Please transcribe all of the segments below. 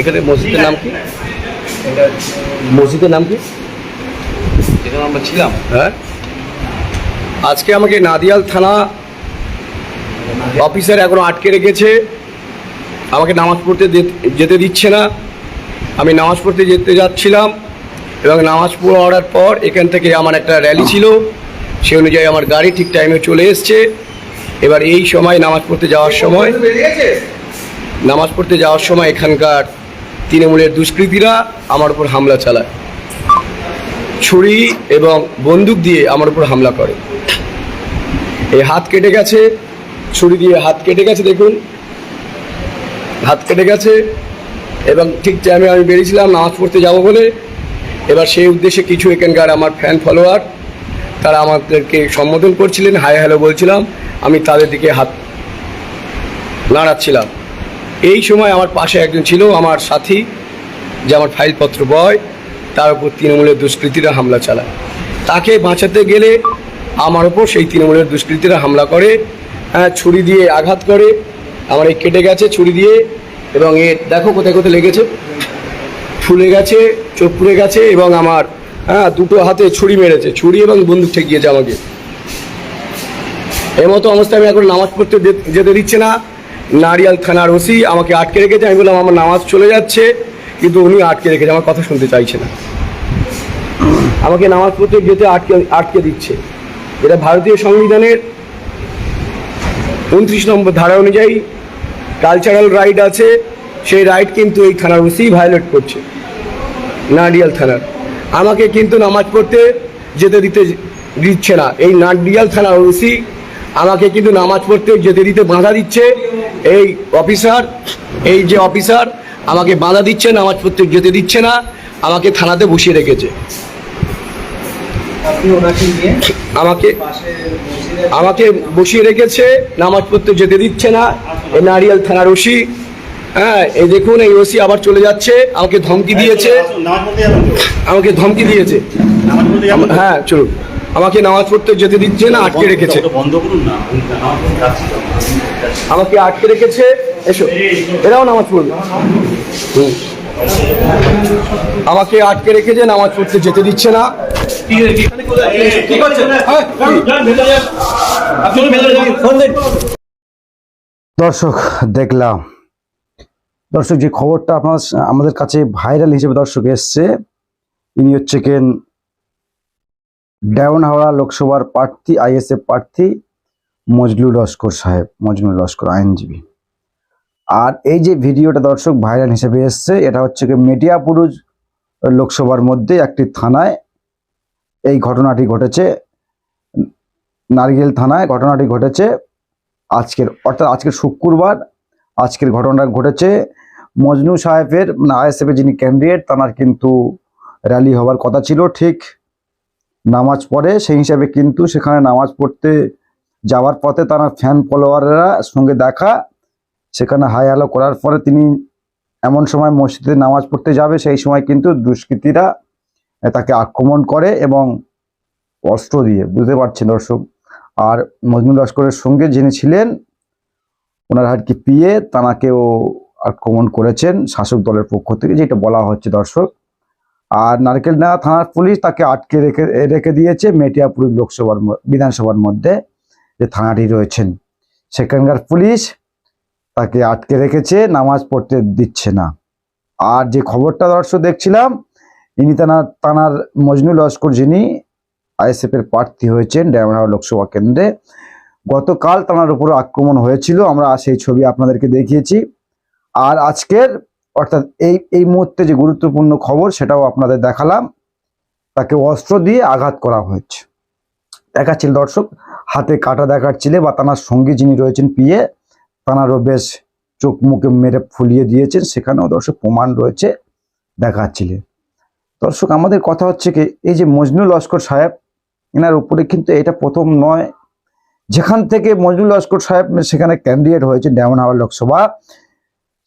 এখানে মসজিদের নাম কি? মসজিদের নাম কি? যেখানে আমরা ছিলাম। হ্যাঁ। আজকে আমাকে নাদিয়াল থানা অফিসার এখনও আটকে রেখেছে। আমাকে নামাজ পড়তে যেতে দিচ্ছে না। আমি নামাজ পড়তে যেতে যাচ্ছিলাম এবং নামাজ পড়ার পর এখান থেকে আমার একটা র্যালি ছিল। সে অনুযায়ী আমার গাড়ি ঠিক টাইমে চলে এসছে। এবার এই সময় নামাজ পড়তে যাওয়ার সময় নামাজ পড়তে যাওয়ার সময় এখানকার তৃণমূলের দুষ্কৃতীরা আমার উপর হামলা চালায়। ছুরি এবং বন্দুক দিয়ে আমার উপর হামলা করে। এই হাত কেটে গেছে, ছুরি দিয়ে হাত কেটে গেছে, দেখুন। হাত কেটে গেছে এবং ঠিক টাইমে আমি বেরিয়েছিলাম, নামাজ পড়তে যাব বলে। এবার সেই উদ্দেশ্যে কিছু এখানকার আমার ফ্যান ফলোয়ার তারা আমাদেরকে সম্বোধন করছিলেন হাই হ্যালো বলছিলাম, আমি তাদের দিকে হাত নাড়াচ্ছিলাম। এই সময় আমার পাশে একজন ছিল আমার সাথী যে আমার ফাইলপত্র বয় তার উপর তৃণমূলের দুষ্কৃতীরা হামলা চালায়। তাকে বাঁচাতে গেলে আমার ওপর সেই তৃণমূলের দুষ্কৃতীরা হামলা করে হ্যাঁ, ছুরি দিয়ে আঘাত করে আমার এই কেটে গেছে ছুরি দিয়ে এবং এ দেখো কোথায় কোথায় লেগেছে। ফুলে গেছে চোখ পুড়ে গেছে এবং আমার হ্যাঁ দুটো হাতে ছুরি মেরেছে ছুরি এবং বন্দুক ঠেকিয়েছে আমাকে। এই মতো অবস্থায় আমি এখন নামাজ পড়তে যেতে দিচ্ছে না। নারিয়াল থানার ওসি আমাকে আটকে রেখেছে। আমি বললাম, আমার নামাজ চলে যাচ্ছে। কিন্তু উনি আটকে রেখেছে, আমার কথা শুনতে চাইছে না। আমাকে নামাজ পড়তে যেতে আটকে আটকে দিচ্ছে। এটা ভারতীয় সংবিধানের উনত্রিশ নম্বর ধারা অনুযায়ী কালচারাল রাইট আছে। সেই রাইট কিন্তু এই থানার ওসি ভায়োলেট করছে নাডিয়াল থানার। আমাকে কিন্তু নামাজ পড়তে যেতে দিতে দিচ্ছে না। এই নাডিয়াল থানার ওসি আমাকে কিন্তু নামাজ পড়তে যেতে দিতে বাধা দিচ্ছে। এই অফিসার এই যে অফিসার আমাকে বাধা দিচ্ছে নামাজ পড়তে যেতে দিচ্ছে না আমাকে থানাতে বসিয়ে রেখেছে। আমাকে আমাকে বসিয়ে রেখেছে নামাজ পড়তে যেতে দিচ্ছে না। এই নারিয়াল থানার ওসি হ্যাঁ এই দেখুন এই ওসি আবার চলে যাচ্ছে আমাকে ধমকি দিয়েছে। তো? আমাকে ধমকি দিয়েছে? হ্যাঁ চলুন। আমাকে নামাজ পড়তে যেতে দিচ্ছে না আটকে রেখেছে। বন্ধ করুন না আমি নামাজ পড়তে যাচ্ছি তো। আমাকে আটকে রেখেছে এসো। এরাও নামাজ পড়বে। আমাকে আটকে রেখেছে নামাজ পড়তে যেতে দিচ্ছে না। কি করছেন? দর্শক দেখলাম। দর্শক যে খবরটা আপনার আমাদের কাছে ভাইরাল হিসেবে দর্শক এসছে ইনি হচ্ছে কেন ডায়মন্ড হাওড়া লোকসভার প্রার্থী, আইএসএফ প্রার্থী মজলুল লস্কর সাহেব, মজলুল লস্কর আইনজীবী। আর এই যে ভিডিওটা দর্শক ভাইরাল হিসেবে এসছে, এটা হচ্ছে কি মেটিয়াপুরুজ লোকসভার মধ্যে একটি থানায় এই ঘটনাটি ঘটেছে। নারকেল থানায় ঘটনাটি ঘটেছে আজকের, অর্থাৎ আজকের শুক্রবার আজকের ঘটনাটা ঘটেছে। মজনু সাহেবের মানে আইএসএফের যিনি ক্যান্ডিডেট তার কিন্তু র্যালি হওয়ার কথা ছিল, ঠিক নামাজ পড়ে, সেই হিসাবে কিন্তু সেখানে নামাজ পড়তে যাওয়ার পথে তার ফ্যান ফলোয়াররা সঙ্গে দেখা, সেখানে হাই হ্যালো করার পরে তিনি এমন সময় মসজিদে নামাজ পড়তে যাবে, সেই সময় কিন্তু দুষ্কৃতীরা তাকে আক্রমণ করে এবং অস্ত্র দিয়ে, বুঝতে পারছেন দর্শক? আর মজনু লস্করের সঙ্গে যিনি ছিলেন, ওনার আর কি পিয়ে তানাকেও আক্রমণ করেছেন শাসক দলের পক্ষ থেকে, যেটা বলা হচ্ছে দর্শক। আর নারকেলডাঙ্গা থানার পুলিশ তাকে আটকে রেখে রেখে দিয়েছে মেটিয়াপুর লোকসভার বিধানসভার মধ্যে যে থানাটি রয়েছেন। সেখানকার পুলিশ তাকে আটকে রেখেছে, নামাজ পড়তে দিচ্ছে না। আর যে খবরটা দর্শক দেখছিলাম, ইনি তানার তানার মজনু লস্কর যিনি আইএসএফ এর প্রার্থী হয়েছেন ডায়মন্ড লোকসভা কেন্দ্রে, গতকাল তার উপর আক্রমণ হয়েছিল। আমরা সেই ছবি আপনাদেরকে দেখিয়েছি। আর আজকের অর্থাৎ এই এই মুহূর্তে যে গুরুত্বপূর্ণ খবর সেটাও আপনাদের দেখালাম। তাকে অস্ত্র দিয়ে আঘাত করা হয়েছে। দেখাচ্ছিল দর্শক, হাতে কাটা দেখাচ্ছিলে বা তানার সঙ্গী যিনি রয়েছেন পিয়ে তানারও বেশ চোখ মুখে মেরে ফুলিয়ে দিয়েছেন। সেখানেও দর্শক প্রমাণ রয়েছে দেখাচ্ছিলেন দর্শক, আমাদের কথা হচ্ছে কি, এই যে মজনুল লস্কর সাহেব, এনার উপরে কিন্তু এটা প্রথম নয়। যেখান থেকে মজনুল লস্কর সাহেব সেখানে ক্যান্ডিডেট হয়েছে ডায়মন্ড হাওয়ার লোকসভা।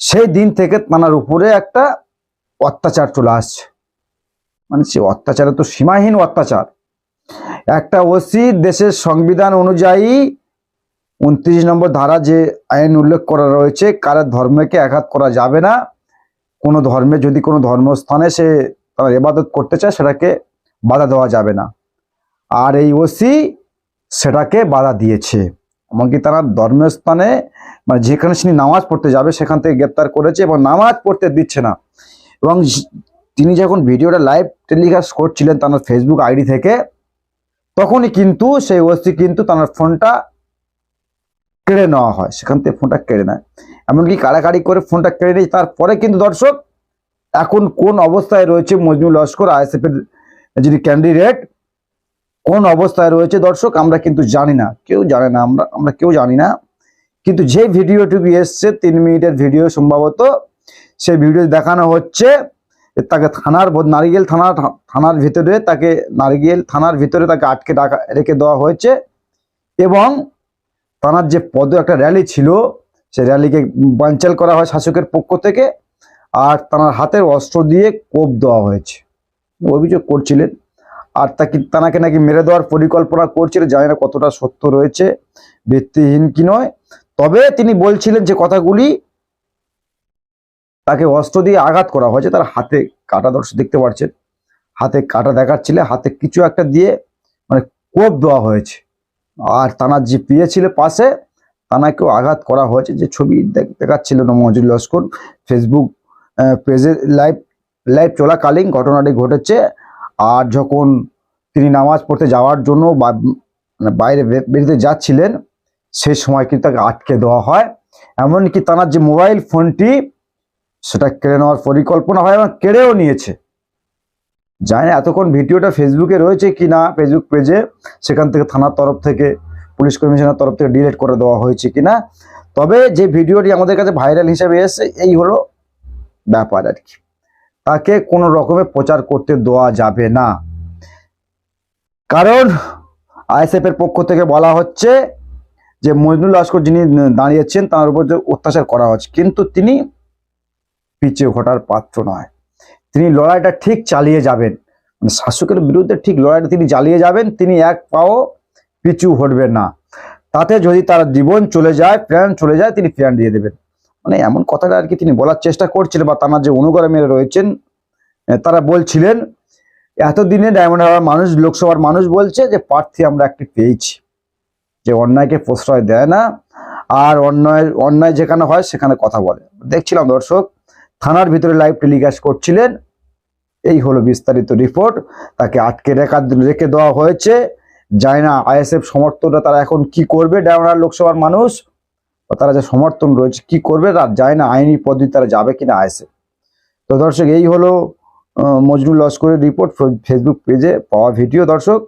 সেই দিন থেকে তানার উপরে একটা অত্যাচার চলে আসছে। মানে সে অত্যাচারে তো সীমাহীন অত্যাচার। একটা ওসি দেশের সংবিধান অনুযায়ী উনত্রিশ নম্বর ধারা যে আইন উল্লেখ করা রয়েছে, কারও ধর্মকে আঘাত করা যাবে না। কোনো ধর্মে যদি কোনো ধর্মস্থানে সে তার ইবাদত করতে চায়, সেটাকে বাধা দেওয়া যাবে না। আর এই ওসি সেটাকে বাধা দিয়েছে। এমনকি তারা ধর্মীয় স্থানে মানে যেখানে তিনি নামাজ পড়তে যাবে, সেখান থেকে গ্রেপ্তার করেছে এবং নামাজ পড়তে দিচ্ছে না। এবং তিনি যখন ভিডিওটা লাইভ টেলিকাস্ট করছিলেন তার ফেসবুক আইডি থেকে, তখনই কিন্তু সেই ওসি কিন্তু তার ফোনটা কেড়ে নেওয়া হয়। সেখান থেকে ফোনটা কেড়ে নেয়। এমনকি কাড়াকাড়ি করে ফোনটা কেড়ে নিয়ে তারপরে কিন্তু দর্শক, এখন কোন অবস্থায় রয়েছে মজনুল লস্কর আইএসএফ এর যিনি ক্যান্ডিডেট কোন অবস্থায় রয়েছে দর্শক, আমরা কিন্তু জানি না। কেউ জানে না, আমরা আমরা কেউ জানি না। কিন্তু যে ভিডিওটুকু এসছে, তিন মিনিটের ভিডিও সম্ভবত, সেই ভিডিও দেখানো হচ্ছে, তাকে থানার নারিকেল থানা থানার ভিতরে তাকে, নারিকেল থানার ভিতরে তাকে আটকে ডাকা রেখে দেওয়া হয়েছে এবং থানার যে পদ, একটা র্যালি ছিল, সেই র্যালিকে বানচাল করা হয় শাসকের পক্ষ থেকে, আর তার হাতের অস্ত্র দিয়ে কোপ দেওয়া হয়েছে। অভিযোগ করছিলেন। আর তাকে তানাকে নাকি মেরে দেওয়ার পরিকল্পনা করছিলেন জানি না কতটা সত্য রয়েছে, ভিত্তিহীন কি নয়। তবে তিনি বলছিলেন যে কথাগুলি তাকে অস্ত্র দিয়ে আঘাত করা হয়েছে, তার হাতে কাটা দর্শক দেখতে পাচ্ছেন। হাতে কাটা দেখাচ্ছিল, হাতে কিছু একটা দিয়ে মানে কোপ দেওয়া হয়েছে। আর তানার যে পিয়ে ছিল পাশে, তানাকেও আঘাত করা হয়েছে। যে ছবি দেখ- দেখাচ্ছিল মজুর লস্কর। ফেসবুক পেজে লাইভ লাইভ চলাকালীন ঘটনাটি ঘটেছে। আর যখন তিনি নামাজ পড়তে যাওয়ার জন্য মানে বাইরে বে- বেরিয়ে যাচ্ছিলেন, সেই সময় কিন্তু তাকে আটকে দেওয়া হয়। এমনকি তার যে মোবাইল ফোনটি, সেটা কেড়ে নেওয়ার পরিকল্পনা হয় এবং কেড়েও নিয়েছে। জানি না এতক্ষণ ভিডিওটা ফেসবুকে রয়েছে কি না, ফেসবুক পেজে, সেখান থেকে থানার তরফ থেকে, পুলিশ কমিশনের তরফ থেকে ডিলিট করে দেওয়া হয়েছে কিনা তবে যে ভিডিওটি আমাদের কাছে ভাইরাল হিসেবে এসেছে, এই হলো ব্যাপার আর কি। তাকে কোনো রকমে প্রচার করতে দেওয়া যাবে না। কারণ আইএসএফ এর পক্ষ থেকে বলা হচ্ছে যে মজনুল লস্কর যিনি দাঁড়িয়েছেন, তার উপর যে অত্যাচার করা হচ্ছে, কিন্তু তিনি পিছিয়ে ঘটার পাত্র নয়। তিনি লড়াইটা ঠিক চালিয়ে যাবেন। মানে শাসকের বিরুদ্ধে ঠিক লড়াইটা তিনি চালিয়ে যাবেন, তিনি এক পাও পিছু হটবেন না। তাতে যদি তার জীবন চলে যায়, প্রাণ চলে যায়, তিনি প্রাণ দিয়ে দেবেন। মানে এমন কথাটা আর কি তিনি বলার চেষ্টা করছিলেন বা তার যে অনুগামীরা রয়েছেন তারা বলছিলেন, এতদিনে ডায়মন্ড হারবার মানুষ, লোকসভার মানুষ বলছে যে, প্রার্থী আমরা একটি পেয়েছি। যে অন্যায়কে প্রশ্রয় দেয় না, আর অন্যায় অন্যায় যেখানে হয় সেখানে কথা বলে। দেখছিলাম দর্শক, থানার ভিতরে লাইভ টেলিকাস্ট করছিলেন, এই হলো বিস্তারিত রিপোর্ট। তাকে আটকে রেখা, রেখে দেওয়া হয়েছে। যায় না আইএসএফ সমর্থকরা তারা এখন কি করবে, ডায়মন্ড লোকসভার মানুষ। বা তারা যে সমর্থন রয়েছে, কি করবে তার যায় না, আইনি পদ্ধতি তারা যাবে কিনা আসে তো দর্শক, এই হলো মজনুল লস্করের রিপোর্ট ফেসবুক পেজে পাওয়া ভিডিও। দর্শক,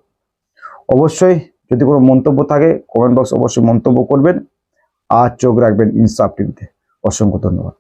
অবশ্যই যদি কোনো মন্তব্য থাকে কমেন্ট বক্স অবশ্যই মন্তব্য করবেন। আর চোখ রাখবেন ইনসাফ টিভিতে। অসংখ্য ধন্যবাদ।